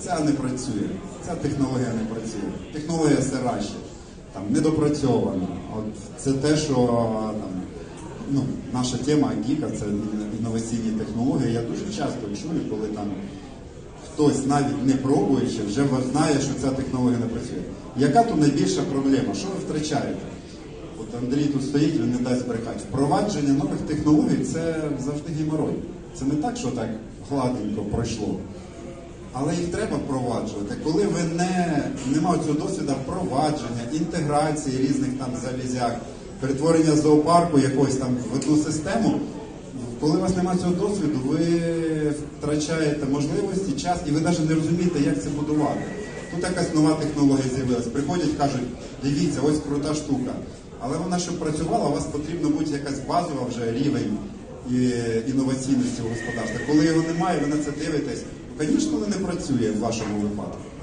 ця не працює, ця технологія не працює, технологія сира ще, там недопрацьована. От це те, що там, ну, наша тема Гіка це інноваційні технології. Я дуже часто чую, коли там хтось навіть не пробуючи, вже знає, що ця технологія не працює. Яка тут найбільша проблема? Що ви втрачаєте? От Андрій тут стоїть, він не дасть брехати. Впровадження нових технологій це завжди геморой. Це не так, що так гладенько пройшло. Але їх треба впроваджувати. Коли ви не, не маєте цього досвіду впровадження, інтеграції різних там залізяк, перетворення зоопарку якогось там в одну систему, коли у вас немає цього досвіду, ви втрачаєте можливості, час і ви навіть не розумієте, як це будувати. Тут якась нова технологія з'явилась. Приходять, кажуть, дивіться, ось крута штука. Але вона, щоб працювала, у вас потрібно бути якась базова вже рівень і інноваційності у господарства. Коли його немає, ви на це дивитесь. Звісно, не працює в вашому випадку.